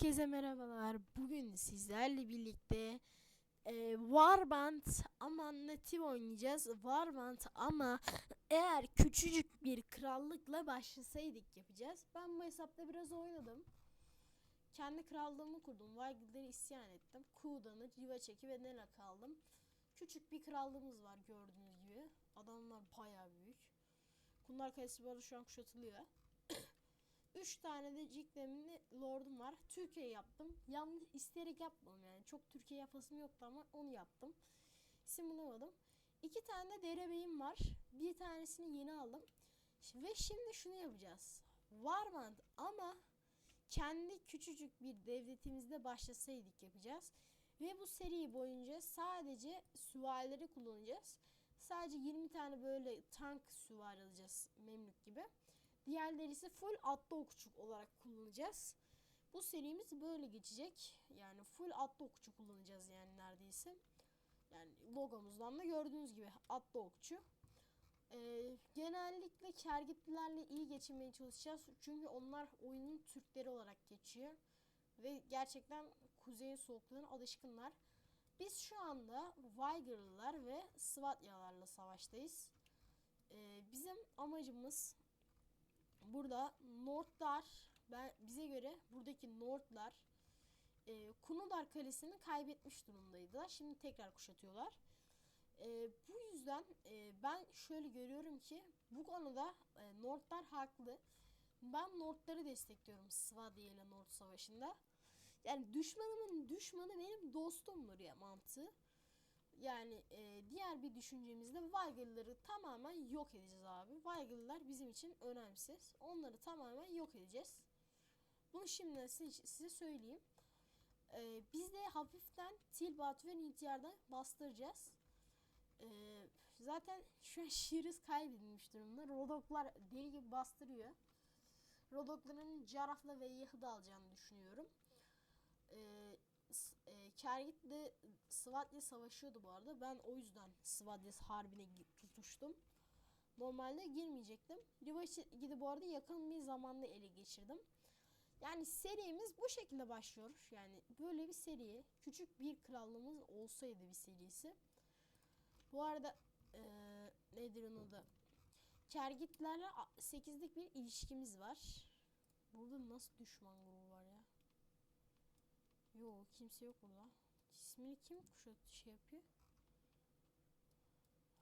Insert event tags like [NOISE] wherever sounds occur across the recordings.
Herkese merhabalar. Bugün sizlerle birlikte e, Warband ama natif oynayacağız. Warband ama eğer küçücük bir krallıkla başlasaydık yapacağız. Ben bu hesapta biraz oynadım. Kendi krallığımı kurdum. Vaygilleri isyan ettim. Kuğdan'ı, Rivaçek'i ve Nelak aldım. Küçük bir krallığımız var gördüğünüz gibi. Adamlar bayağı büyük. Kunlar Kalesi bu arada şu an kuşatılıyor. 3 tane de Ciklem'li lordum var. Türkiye yaptım. Yanlış isteyerek yapmadım yani. Çok Türkiye yapasım yoktu ama onu yaptım. İsim bulamadım. 2 tane de derebeyim var. Bir tanesini yeni aldım. Ve şimdi şunu yapacağız. Warmand ama kendi küçücük bir devletimizde başlasaydık yapacağız. Ve bu seri boyunca sadece süvarileri kullanacağız. Sadece 20 tane böyle tank süvari alacağız Memlük gibi. Diğerleri ise full atlı okçu olarak kullanacağız. Bu serimiz böyle geçecek. Yani full atlı okçu kullanacağız yani neredeyse. Yani logomuzdan da gördüğünüz gibi atlı okçu. Ee, genellikle kergitlilerle iyi geçinmeye çalışacağız. Çünkü onlar oyunun Türkleri olarak geçiyor. Ve gerçekten kuzeyin soğukluğuna alışkınlar. Biz şu anda Viger'lılar ve Svatyalarla savaştayız. Ee, bizim amacımız burada Nordlar ben bize göre buradaki Nordlar e, Kunudar Kalesi'ni kaybetmiş durumdaydılar. Şimdi tekrar kuşatıyorlar. E, bu yüzden e, ben şöyle görüyorum ki bu konuda e, Nordlar haklı. Ben Nordları destekliyorum Svadia ile Nord Savaşı'nda. Yani düşmanımın düşmanı benim dostumdur ya mantığı. Yani e, diğer bir düşüncemizde Weigel'ları tamamen yok edeceğiz abi. Weigel'lar bizim için önemsiz. Onları tamamen yok edeceğiz. Bunu şimdiden size, söyleyeyim. E, biz de hafiften Tilbat ve Nityar'da bastıracağız. E, zaten şu an [LAUGHS] Şiriz kaybedilmiş durumda. Rodoklar deli gibi bastırıyor. Rodokların Jaraf'la ve Yahı'da alacağını düşünüyorum. S- e, Kergit'le Svadya savaşıyordu bu arada. Ben o yüzden Svadya harbine tutuştum. Normalde girmeyecektim. Rivaç'i bu arada yakın bir zamanda ele geçirdim. Yani serimiz bu şekilde başlıyor. Yani böyle bir seri. Küçük bir krallığımız olsaydı bir serisi. Bu arada eee nedir onun adı? Kergitlerle a- 8'lik bir ilişkimiz var. Burada nasıl düşman grubu var ya? Yo kimse yok burada. İsmini kim kuşat şey yapıyor?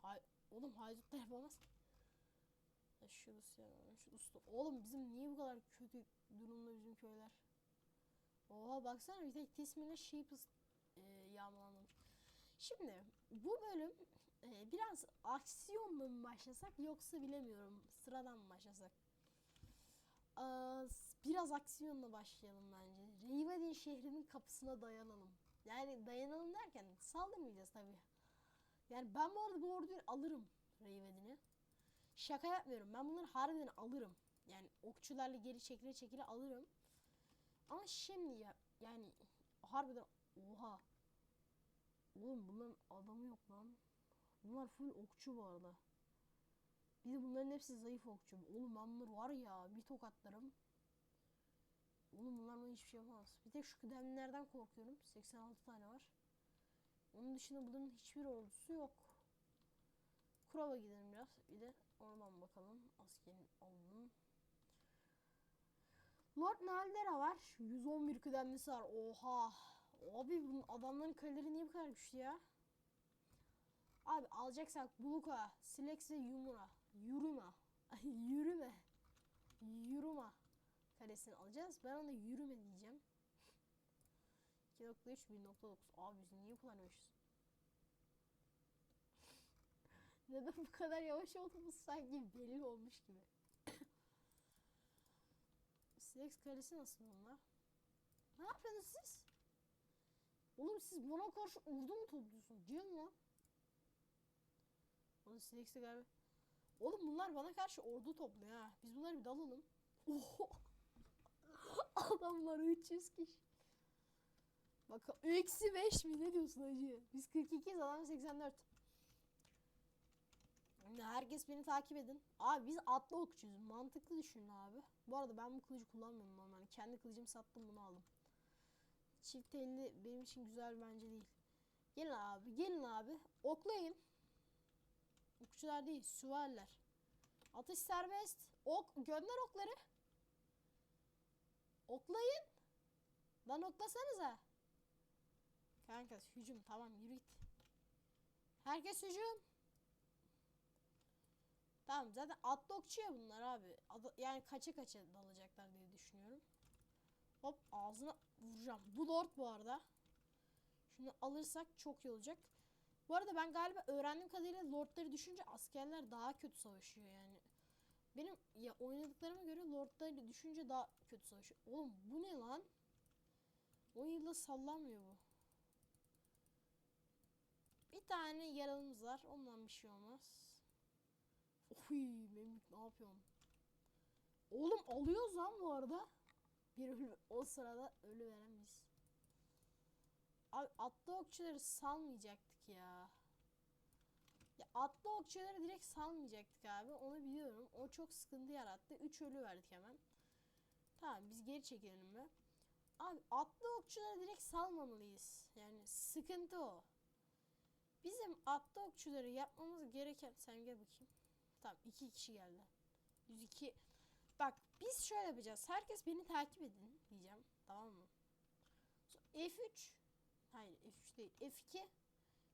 Hay oğlum haydutlar yapamaz. Ya şurası ya şu usta. Oğlum bizim niye bu kadar kötü durumda bizim köyler? Oha baksana bir tek ismine Sheepers e, yağmalanmış. Şimdi bu bölüm e, biraz aksiyonla mı başlasak yoksa bilemiyorum sıradan mı başlasak? Aa, biraz aksiyonla başlayalım bence. Rivadin şehrinin kapısına dayanalım. Yani dayanalım derken saldırmayacağız tabii. Yani ben bu arada bu orduyu alırım Rivadin'i. Şaka yapmıyorum. Ben bunları harbiden alırım. Yani okçularla geri çekile çekile alırım. Ama şimdi ya yani harbiden oha. Oğlum bunların adamı yok lan. Bunlar full okçu bu arada. Bir de bunların hepsi zayıf okçu. Oğlum ben bunları var ya bir tokatlarım. Oğlum bunlar bana hiçbir şey yapamaz. Bir tek şu kıdemlilerden korkuyorum. 86 tane var. Onun dışında bunların hiçbir ordusu yok. Kurova gidelim biraz. Bir de oradan bakalım. Askerin aldım. Lord Naldera var. 111 kıdemlisi var. Oha. Abi bunun adamların kaleleri niye bu kadar güçlü ya? Abi alacaksak Buluka, Silex ve Yumura. Yuruma. Ay, yürüme. Yuruma karesini alacağız. Ben ona yürüme diyeceğim. [LAUGHS] 2.3 1.9 Abi biz niye kullanıyoruz? [LAUGHS] Neden bu kadar yavaş olduğumuz sanki belli olmuş gibi. [COUGHS] Silex karesi nasıl bunlar? Ne yapıyorsunuz siz? Oğlum siz buna karşı ordu mu topluyorsunuz? Diyorum lan. Oğlum Silex'e galiba. Oğlum bunlar bana karşı ordu topluyor ha. Biz bunları bir dalalım. Oho. [LAUGHS] Adamlar 300 kişi. Bak eksi 5 mi ne diyorsun hacı? Biz 42 adam 84. Şimdi herkes beni takip edin. Abi biz atlı okçuyuz. Mantıklı düşünün abi. Bu arada ben bu kılıcı kullanmıyorum normalde. Kendi kılıcımı sattım bunu aldım. Çift elli benim için güzel bence değil. Gelin abi gelin abi. Oklayın. Okçular değil süvariler. Atış serbest. Ok gönder okları. Oklayın. Lan oklasanıza. Kanka hücum tamam yürü git. Herkes hücum. Tamam zaten atlı okçu ya bunlar abi. Yani kaça kaça dalacaklar diye düşünüyorum. Hop ağzına vuracağım. Bu lord bu arada. Şunu alırsak çok iyi olacak. Bu arada ben galiba öğrendiğim kadarıyla lordları düşünce askerler daha kötü savaşıyor yani. Benim ya oynadıklarıma göre lordları düşünce daha kötü savaşıyor. Oğlum bu ne lan? 10 yılda sallanmıyor bu. Bir tane yaralımız var. Ondan bir şey olmaz. Oy Memlük ne yapıyorum? Oğlum alıyoruz lan bu arada. Bir ölü o sırada ölü veren biz. Abi atlı okçuları salmayacaktık ya. Atlı okçuları direkt salmayacaktık abi. Onu biliyorum. O çok sıkıntı yarattı. 3 ölü verdik hemen. Tamam biz geri çekelim mi? Abi atlı okçuları direkt salmamalıyız. Yani sıkıntı o. Bizim atlı okçuları yapmamız gereken... Sen gel bakayım. Tamam iki kişi geldi. 102. Bak biz şöyle yapacağız. Herkes beni takip edin diyeceğim. Tamam mı? So- F3. Hayır F3 değil. F2.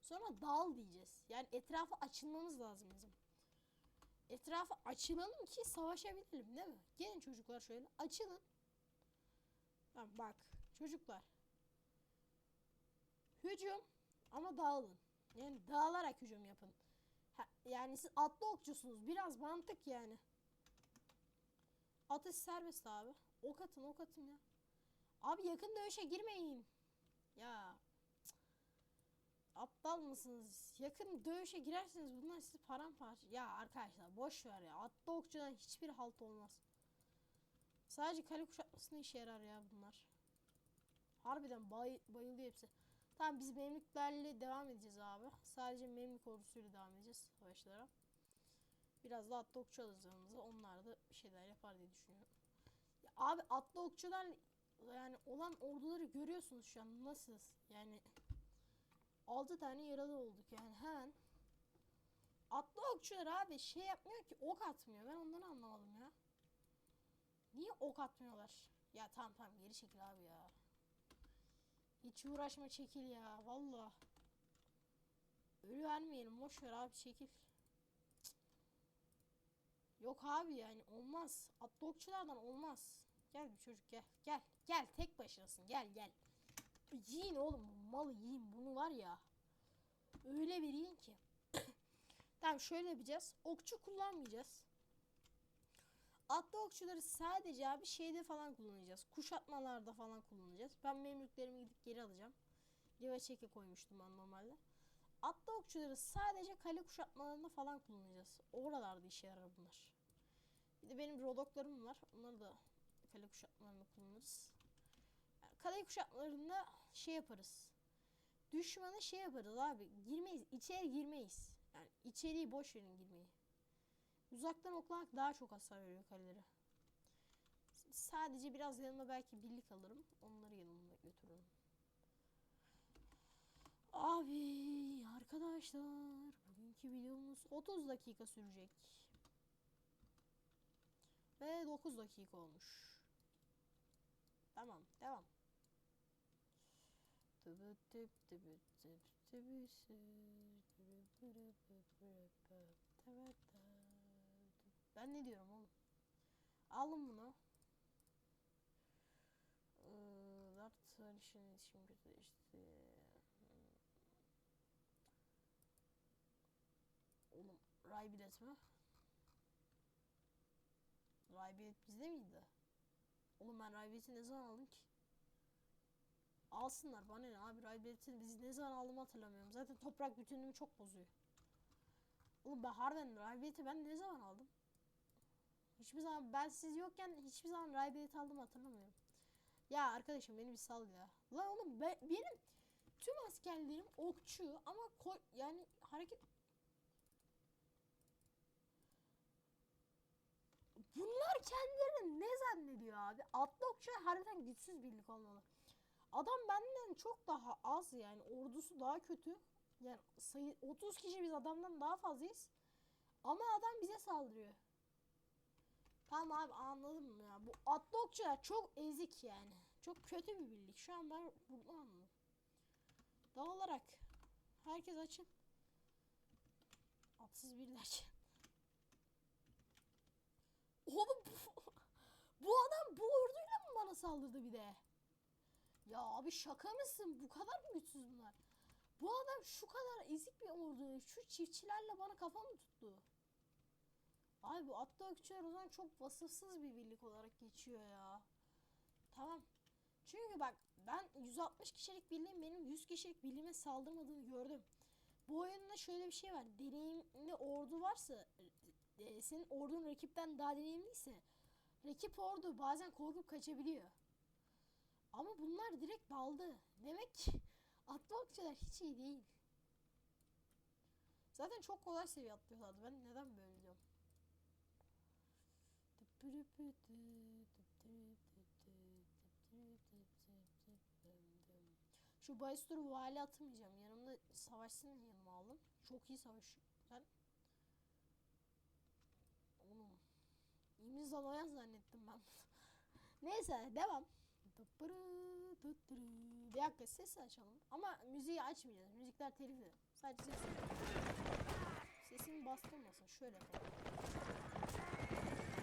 Sonra dal diyeceğiz. Yani etrafa açılmamız lazım bizim. Etrafa açılalım ki savaşabilelim değil mi? Gelin çocuklar şöyle açılın. Tamam bak çocuklar. Hücum ama dağılın. Yani dağılarak hücum yapın. Yani siz atlı okçusunuz. Biraz mantık yani. Atış serbest abi. Ok atın ok atın ya. Abi yakın dövüşe girmeyin. Ya. Aptal mısınız? Yakın dövüşe girerseniz bunlar sizi paramparça. Ya arkadaşlar boş ver ya. Atlı okçudan hiçbir halt olmaz. Sadece kale kuşatmasına işe yarar ya bunlar. Harbiden bay, bayılıyor hepsi. Tamam biz Memlüklerle devam edeceğiz abi. Sadece Memlük ordusuyla devam edeceğiz savaşlara. Biraz da atlı okçu alırız. Onlar da bir şeyler yapar diye düşünüyorum. Ya abi atlı okçular yani olan orduları görüyorsunuz şu an nasıl? Yani 6 tane yaralı olduk yani hemen. Atlı okçular abi şey yapmıyor ki ok atmıyor. Ben ondan anlamadım ya. Niye ok atmıyorlar? Ya tamam tamam geri çekil abi ya. Hiç uğraşma çekil ya valla. Ölü vermeyelim boş ver abi çekil. Yok abi yani olmaz. Atlı okçulardan olmaz. Gel bir çocuk gel. Gel. Gel tek başınasın. Gel gel. Yiyin oğlum bu malı yiyin. Bunu var ya. Öyle bir yiyin ki. [COUGHS] tamam şöyle yapacağız. Okçu kullanmayacağız. Atlı okçuları sadece abi şeyde falan kullanacağız. Kuşatmalarda falan kullanacağız. Ben memlüklerimi gidip geri alacağım. Riva çeke koymuştum ben normalde. Atlı okçuları sadece kale kuşatmalarında falan kullanacağız. Oralarda işe yarar bunlar. Bir de benim rodoklarım var. Onları da kale kuşatmalarında kullanırız. Yani kale kuşatmalarında şey yaparız. Düşmanı şey yaparız abi. Girmeyiz. içeri girmeyiz. Yani içeriği boş verin girmeyi. Uzaktan oklamak daha çok hasar veriyor kalelere. Sadece biraz yanıma belki birlik alırım. Onları yanımda götürürüm. Abi arkadaşlar bugünkü videomuz 30 dakika sürecek. Ve 9 dakika olmuş. Tamam devam. Ben ne diyorum oğlum? Alın bunu. Dart sarışın iletişim. Hmm. Oğlum Ray bilet mi? Ray bilet bizde miydi? Oğlum ben Ray bileti ne zaman aldım ki? Alsınlar bana ne abi Ray bileti biz ne zaman aldığımı hatırlamıyorum. Zaten toprak bütünlüğümü çok bozuyor. Oğlum ben harbiden Ray bileti ben ne zaman aldım? Hiçbir zaman ben siz yokken hiçbir zaman Ray bileti aldım hatırlamıyorum. Ya arkadaşım beni bir sal ya. Lan oğlum be- benim tüm askerlerim okçu ama ko- yani hareket Bunlar kendilerini ne zannediyor abi? Atlı okçular harbiden güçsüz birlik olmalı. Adam benden çok daha az yani ordusu daha kötü. Yani sayı 30 kişi biz adamdan daha fazlayız. Ama adam bize saldırıyor. Tamam abi anladım ya. Bu atlı okçular çok ezik yani. Çok kötü bir birlik. Şu an ben bunu anladım. Dağ olarak herkes açın. Atsız bir açın. [LAUGHS] Oğlum bu, [LAUGHS] bu adam bu orduyla mı bana saldırdı bir de? Ya abi şaka mısın? Bu kadar mı güçsüz bunlar? Bu adam şu kadar ezik bir ordu. Şu çiftçilerle bana kafa mı tuttu? Abi bu atlı ökçüler o zaman çok vasıfsız bir birlik olarak geçiyor ya. Tamam. Çünkü bak ben 160 kişilik birliğin benim 100 kişilik birliğime saldırmadığını gördüm. Bu oyunda şöyle bir şey var. Deneyimli ordu varsa e, senin ordun rakipten daha deneyimliyse rakip ordu bazen korkup kaçabiliyor. Ama bunlar direkt daldı. Demek ki atlı okçular hiç iyi değil. Zaten çok kolay seviye atlıyorlardı. Ben neden böyle diyorum? Şu Baystur'u vali atamayacağım. Yanımda savaşsın yanıma aldım. Çok iyi savaşıyor. Ben Oğlum imzalayan zannettim ben. [LAUGHS] Neyse devam. Bir dakika ses açalım. Ama müziği açmayacağız. Müzikler telifli. Sadece ses. Sesini bastırmasın. Şöyle.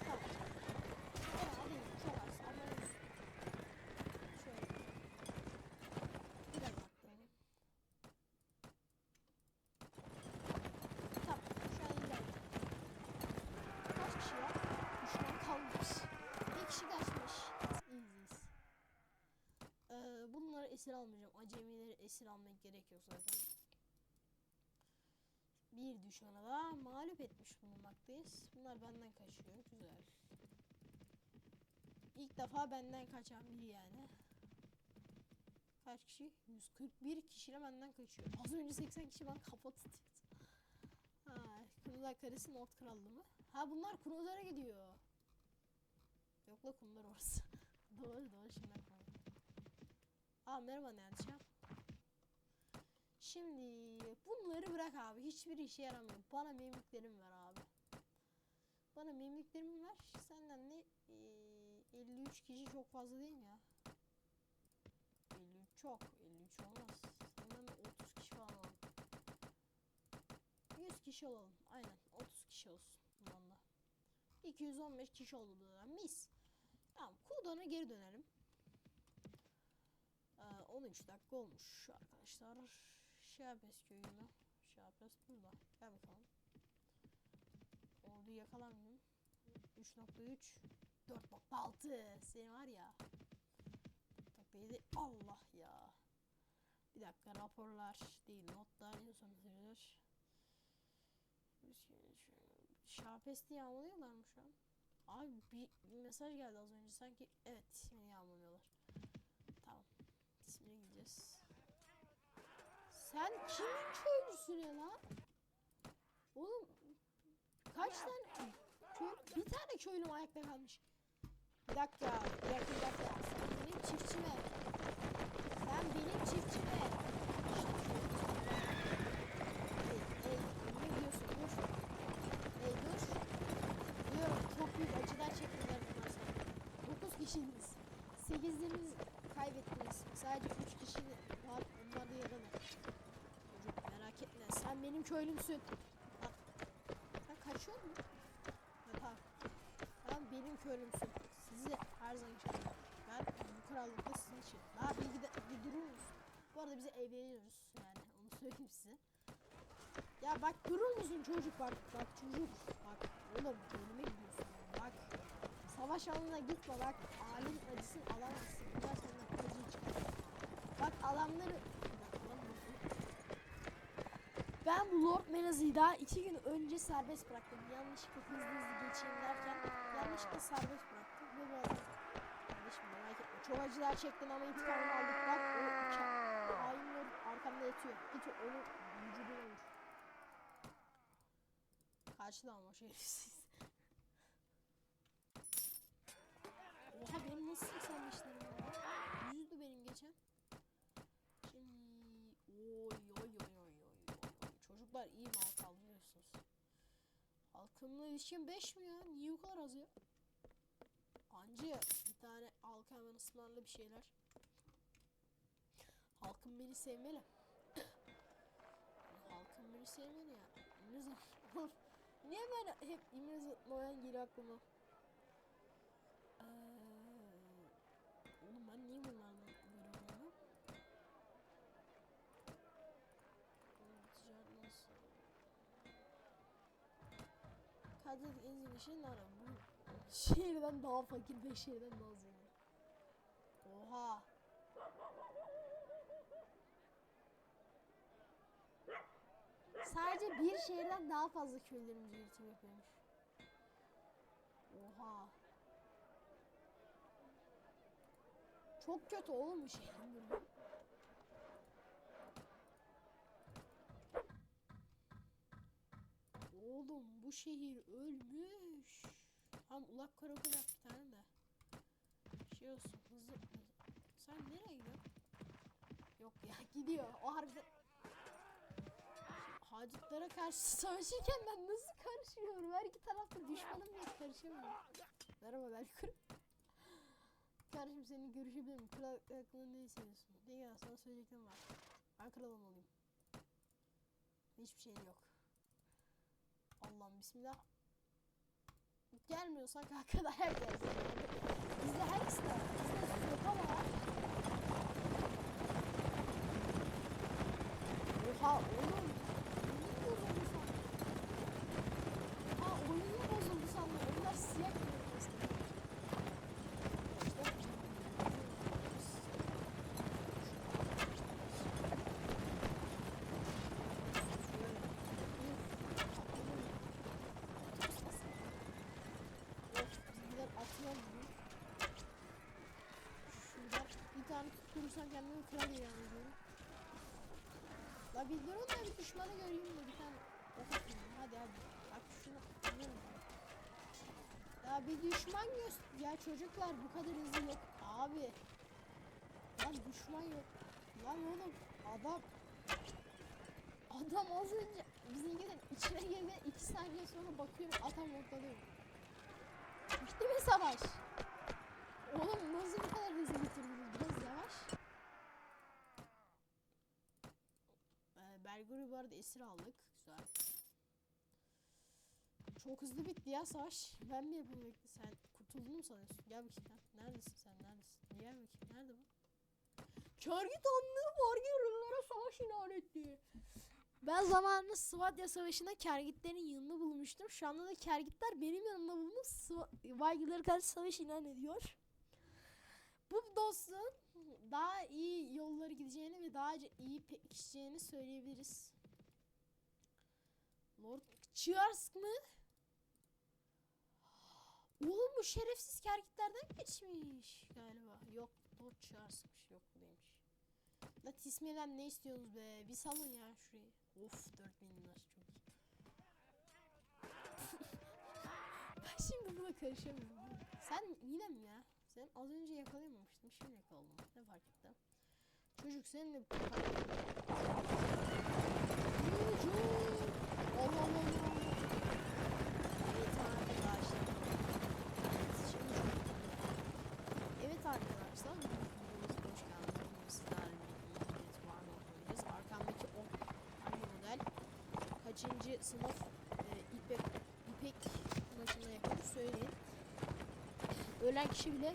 Tamam. Fena değil. Çok az. Ama olsun. Şöyle. Biraz atlayalım. Tamam. Şu an ilerliyor. Kaç kişi var? Düşman kalmış. Bir kişi kaçmış. İyiyiz. Ee, bunları esir almayacağım. Acemileri esir almaya gerek yok zaten. Bir düşmanı da mağlup etmiş bulunmaktayız. Bunlar benden kaçıyor. Güzel. İlk defa benden kaçan biri yani. Kaç kişi? 141 kişiyle benden kaçıyor. [LAUGHS] Az önce 80 kişi bana kafa tutuyordu. Ha, Kumlar Karesi Not Krallığı mı? Ha bunlar Kruzer'e gidiyor. Yok la kumlar orası. [LAUGHS] doğru doğru şimdi. Aa merhaba Nerçem. Şimdi bunları bırak abi. Hiçbir işe yaramıyor. Bana memliklerim ver abi. Bana memliklerimi ver. Senden ne? Ee, 53 kişi çok fazla değil mi ya? 53 çok. 53 olmaz. Senden de 30 kişi falan alalım. 100 kişi olalım. Aynen. 30 kişi olsun. Bundan da. 215 kişi oldu burada. Mis. Tamam. Kudan'a geri dönelim. Ee, 13 dakika olmuş arkadaşlar. Şapes köyü mü? Şapes burada. Gel bakalım. Ordu yakalamıyorum. 3.3 4.6 Seni var ya 4.7 Allah ya Bir dakika raporlar değil notlar en son bitirilir Şapes diye yağmalıyorlar mı şu an? Abi bir, mesaj geldi az önce sanki evet ismini yağmalıyorlar ismine gideceğiz Sen kimin köylüsün ya lan? Oğlum kaç tane köylü? Bir tane köylüm ayakta kalmış. Bir dakika, bir dakika, bir dakika. Sen benim çiftçime. Sen benim çiftçime. Ey, ey, ne diyorsun? Dur. Çok büyük acılar çektiler bunlar sana. 9 kişiniz. 8'iniz kaybettiniz. Sadece 3 kişi var. Onlar da yaralı. Çocuk merak etme. Sen benim köylümsün. Bak. Sen kaçıyor musun? Ha, tamam. Benim köylümsün. Sizi her zaman için. Ben bu krallıkta sizin için. Daha bir, gide, bir durur musun? Bu arada bize evleniyoruz yani onu söyleyeyim size. Ya bak durur musun çocuk bak bak çocuk bak oğlum ölüme gidiyorsun bak savaş alanına gitme bak alim acısını alamazsın senden acıyı çıkar bak adamları ben bu Lord Menazı'yı daha iki gün önce serbest bıraktım. Yanlışlıkla hızlı hızlı geçeyim derken yanlışlıkla serbest bıraktım. Ve adam kardeşim merak etme. Çok acılar çektin ama intikamını aldık. Bak o uçak. Hain Lord arkamda yatıyor. Git onu vücuduna vur. Karşıda ama şerefsiz. Oha benim nasıl 85'lerim var? Yüzdü benim geçen. kadar iyi marka alıyorsunuz? Halkımla ilişkin 5 mi ya? Niye bu kadar az ya? Anca bir tane halka hemen ısmarlı bir şeyler. Halkım beni sevmeli. [COUGHS] halkım beni sevmeli ya. İmrez [LAUGHS] Niye ben hep İmrez Noyan geliyor aklıma? Kadık en nara? Bu şehirden daha fakir ve şehirden daha zengin. Oha. Sadece bir şehirden daha fazla köylerimiz üretim yapıyormuş. Oha. Çok kötü oğlum bu şehrin. Oğlum bu şehir ölmüş. Tam ulak karakol yap bir tane de. Şey olsun hızlı. Sen nereye gidiyorsun? Yok ya [LAUGHS] gidiyor. O harbiden Hacetlara karşı savaşırken ben nasıl karışıyorum? Her iki tarafta düşmanım diye karışamıyorum. Merhaba Belkur. Kardeşim senin görüşebilir miyim? Kral hakkında ne hissediyorsun? De ya sana söyleyeceklerim var. Ben kral olmalıyım. Hiçbir şey yok. Allah'ım bismillah. Gelmiyorsak dayak gelsin. Bizde her ikisi de var. Bizde sopa var. Oha oğlum. Oyun bozuldu sandım. Ha oyun bozuldu sandım. Onlar siyah görünüyor eskiden. Şuradan tutturursam kendimi kral ilan ediyorum. La bir durun da bir düşmanı göreyim de bir tane. Hadi hadi. Bak şunu. Ya bir düşman göster. Ya çocuklar bu kadar hızlı yok. Abi. Lan düşman yok. Lan oğlum adam. Adam az önce bizimkinin içine girdi. iki saniye sonra bakıyorum adam ortalıyor. Bitti mi savaş? Oğlum nasıl bu kadar hızlı bitirdiniz? Biraz yavaş. Belgor'u bu arada esir aldık. Güzel. Çok hızlı bitti ya savaş. Ben mi yapayım? Sen kurtuldun mu sanıyorsun? Gel bakayım. Neredesin sen? Neredesin? Gel bakayım. Nerede bu? Kargit anlığı Vargirlere savaş ilan etti. Ben zamanında Svadya Savaşı'nda Kergitlerin yanında bulunmuştum. Şu anda da Kergitler benim yanımda bulunup Vargirlere karşı savaş ilan ediyor. Bu dostluğun daha iyi yolları gideceğini ve daha iyi pekişeceğini söyleyebiliriz. Lord Chiarsk mı? Oğlum bu şerefsiz kerkitlerden geçmiş galiba. Yok Lord Chiarsk'mış. Yok bu değilmiş. La Tisme'den ne istiyorsunuz be? Bir salın ya şurayı. Of 4000 dinar çok iyi. [LAUGHS] ben şimdi buna karışamıyorum. Sen yine mi ya? Sen az önce yakalayamamıştın. Şimdi yakaladım. Ne fark etti? Çocuk seninle bir Çocuk. Allah Allah Allah. Evet arkadaşlar. Evet, şimdi Evet arkadaşlar. Arkamdaki o hangi model? Kaçıncı sınıf e, İpek, İpek maçında yapılır söyleyin. Ölen kişi bile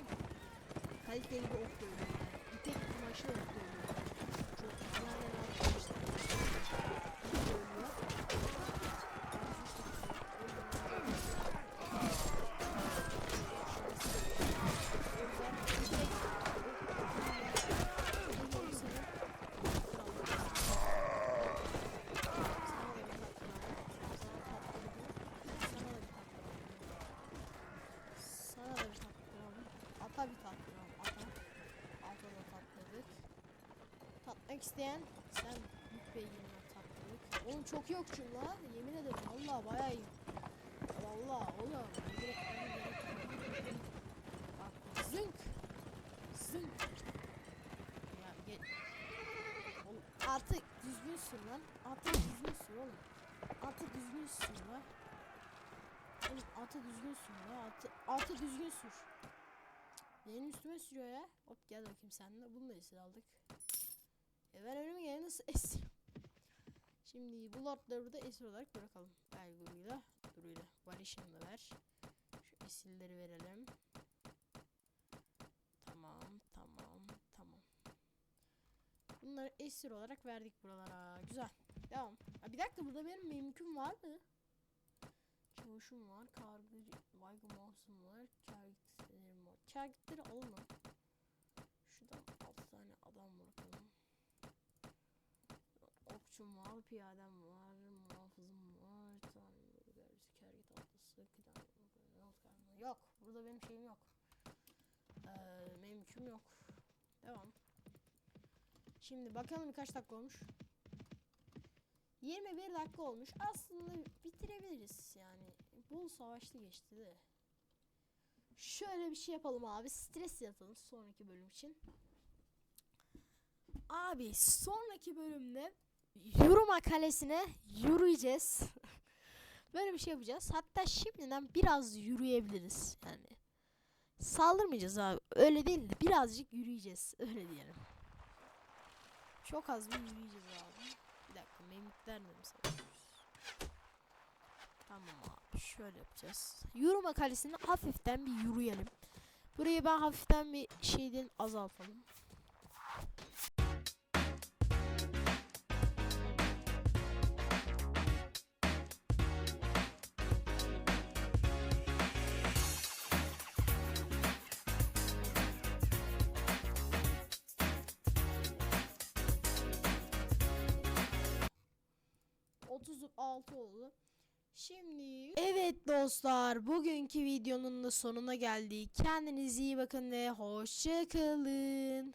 kaliteli bir ok dövüyor. Yani. İpek kumaşı ok dövüyor. Çok güzel arkadaşlar. Dövüyor. Sana da bir tattıralım. Ata bir tattıralım. Ata. Ata da tattırdık. Tatmak isteyen sen büyük beygirine tattırdık. Oğlum çok iyi okçuyum la. Yemin ederim. Valla bayağı iyi. Valla oğlum. Direkt Bak zınk. Zınk. Ya gel. Oğlum artık düzgün sür lan. Artık düzgün sür oğlum. Artık düzgün sür lan. Oğlum atı düzgün sür ya. Atı, atı düzgün sür. Benim üstüme sürüyor ya. Hop gel bakayım sen de. Bunu da esir aldık. E ben önümü geleni nasıl [LAUGHS] esir? Şimdi bu lordları burada esir olarak bırakalım. Belguruyla. Duruyla. Barış'ını da ver. Şu esirleri verelim. Tamam, tamam, tamam. Bunları esir olarak verdik buralara. Güzel. Devam. Ha, bir dakika burada benim mümkün var mı? Çavuşum var. Kargı, baygın mouse'um var. Kergitlerim var. Kergitleri alalım. Şuradan 6 tane adam bırakalım. Okçum var. Piyadem var. Muhafızım var. Tane gerisi kergit atlısı. Kıdem Yok. Burada benim şeyim yok. Ee, mümkün yok. Devam. Şimdi bakalım kaç dakika olmuş. 21 dakika olmuş. Aslında bitirebiliriz yani. Bol savaşlı geçti de. Şöyle bir şey yapalım abi. Stres yatalım sonraki bölüm için. Abi sonraki bölümde Yuruma Kalesi'ne yürüyeceğiz. [LAUGHS] Böyle bir şey yapacağız. Hatta şimdiden biraz yürüyebiliriz yani. Saldırmayacağız abi. Öyle değil de birazcık yürüyeceğiz. Öyle diyelim. Çok az bir yürüyeceğiz abi. Bir dakika memlükler mi? Tamam abi şöyle yapacağız. Yürüme kalesini hafiften bir yürüyelim. Burayı ben hafiften bir şeyden azaltalım. Dostlar bugünkü videonun da sonuna geldik. Kendinize iyi bakın ve hoşça kalın.